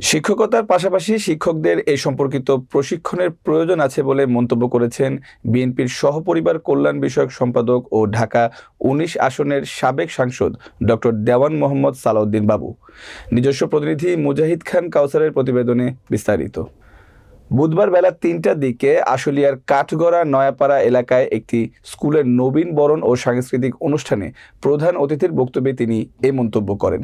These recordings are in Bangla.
শিক্ষকতার পাশাপাশি শিক্ষকদের এই সম্পর্কিত প্রশিক্ষণের প্রয়োজন আছে বলে মন্তব্য করেছেন বিএনপির সহপরিবার কল্যাণ বিষয়ক সম্পাদক ও ঢাকা উনিশ আসনের সাবেক সাংসদ ডক্টর দেওয়ান মোহাম্মদ সালাউদ্দিন বাবু। নিজস্ব প্রতিনিধি মুজাহিদ খান কাউসারের প্রতিবেদনে বিস্তারিত। বুধবার বেলা তিনটার দিকে আশুলিয়ার কাঠগড়া নয়াপাড়া এলাকায় একটি স্কুলের নবীন বরণ ও সাংস্কৃতিক অনুষ্ঠানে প্রধান অতিথির বক্তব্যে তিনি এ মন্তব্য করেন।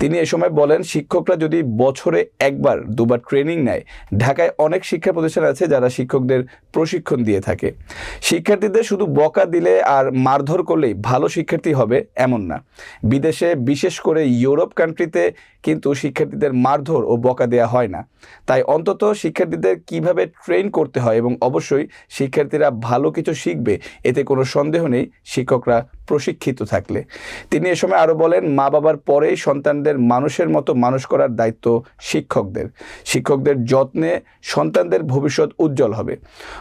তিনি এ সময় বলেন, শিক্ষকরা যদি বছরে একবার, দুবার ট্রেনিং নেয়, ঢাকায় অনেক শিক্ষা প্রতিষ্ঠান আছে যারা শিক্ষকদের প্রশিক্ষণ দিয়ে থাকে। শিক্ষার্থীদের শুধু বকা দিলে আর মারধর করলেই ভালো শিক্ষার্থী হবে এমন না। বিদেশে, বিশেষ করে ইউরোপ কান্ট্রিতে কিন্তু শিক্ষার্থীদের মারধর ও বকা দেওয়া হয় না। তাই অন্তত শিক্ষার্থীদের কীভাবে ট্রেন করতে হয় এবং অবশ্যই শিক্ষার্থীরা ভালো কিছু শিখবে, এতে কোনো সন্দেহ নেই। শিক্ষকরা প্রশিক্ষিত থাকলে। তিনি এ সময় আরও বলেন, মা বাবার পরেই সন্তানদের মানুষের মতো মানুষ করার দায়িত্ব শিক্ষকদের। শিক্ষকদের যত্নে সন্তানদের ভবিষ্যৎ উজ্জ্বল হবে।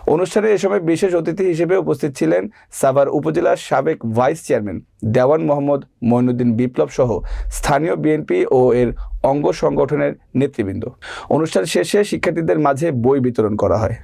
অনুষ্ঠানে এ সময় বিশেষ অতিথি হিসেবে উপস্থিত ছিলেন সাভার উপজেলার সাবেক ভাইস চেয়ারম্যান দেওয়ান মোহাম্মদ মঈনুদ্দিন বিপ্লব সহ স্থানীয় বিএনপি ও এর অঙ্গ সংগঠনের নেতৃবৃন্দ। অনুষ্ঠান শেষে শিক্ষার্থীদের মাঝে বই বিতরণ করা হয়।